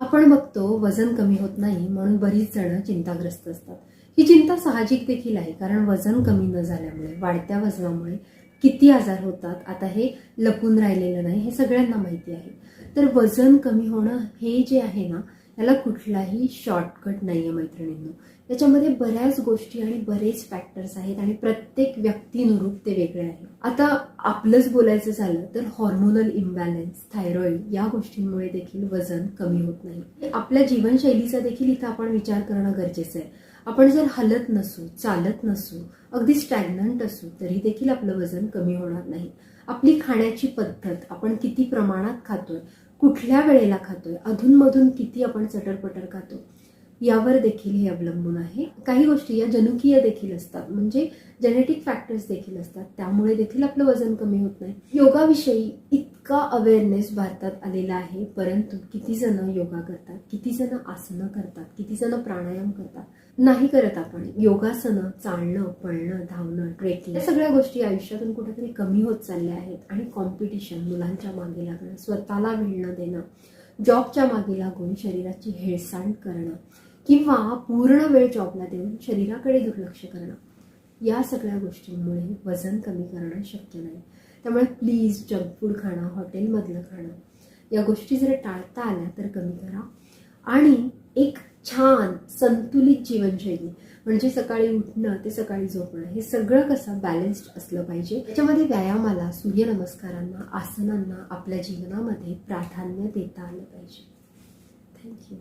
आपण बघतो वजन कमी होत नाही म्हणून बरीच जण चिंताग्रस्त असतात. ही चिंता साहजिक देखील आहे कारण वजन कमी न झाल्यामुळे वाढत्या वजनामुळे किती आजार होतात आता हे लपून राहिलेलं नाही हे सगळ्यांना माहिती आहे. तर वजन कमी होणं हे जे आहे ना त्याला कुठलाही शॉर्टकट नाही आहे मैत्रिणींनो. त्याच्यामध्ये बऱ्याच गोष्टी आणि बरेच फॅक्टर्स आहेत आणि प्रत्येक व्यक्तीनुरूप ते वेगळे आहे आता आपलंच बोलायचं झालं तर हॉर्मोनल इम्बॅलन्स थायरॉईड या गोष्टींमुळे देखील वजन कमी होत नाही. आपल्या जीवनशैलीचा देखील इथं आपण विचार करणं गरजेचं आहे. आपण जर हलत नसू चालत नसू अगदी स्टॅग्नंट असू तरी देखील आपलं वजन कमी होणार नाही. आपली खाण्याची पद्धत आपण किती प्रमाणात खातोय कुठल्या वेळेला खातोय? अधूनमधून किती आपण चटरपटर खातो? यावर देखील हे अवलंबून आहे. काही गोष्टी या जनुकीय देखील असतात. म्हणजे जेनेटिक फॅक्टर्स देखील असतात. त्यामुळे देखील आपलं वजन कमी होत नाही. योगाविषयी इतका अवेअरनेस भारतात आलेला आहे. परंतु किती जण योगा करतात? किती जण आसनं करतात? किती जण प्राणायाम करतात? नाही करत आपण. योगासनं चालणं पळणं धावणं ट्रेकिंग या सगळ्या गोष्टी आयुष्यातून कुठेतरी कमी होत चालल्या आहेत. आणि कॉम्पिटिशन मुलांच्या मागे लागणं स्वतःला मिळणं देणं जॉबच्या मागे लागून शरीराची हेळसांड करणं किंवा पूर्ण वेळ जॉबला देऊन शरीराकडे दुर्लक्ष करणं या सगळ्या गोष्टींमुळे वजन कमी करणं शक्य नाही. त्यामुळे प्लीज जंक फूड खाणं हॉटेलमधलं खाणं या गोष्टी जर टाळता आल्या तर कमी करा. आणि एक छान संतुलित जीवनशैली. म्हणजे सकाळी उठणं ते सकाळी झोपणं हे सगळं कसं बॅलन्स्ड असलं पाहिजे. त्याच्यामध्ये व्यायामाला सूर्यनमस्कारांना आसनांना आपल्या जीवनामध्ये प्राधान्य देता आलं पाहिजे. थँक्यू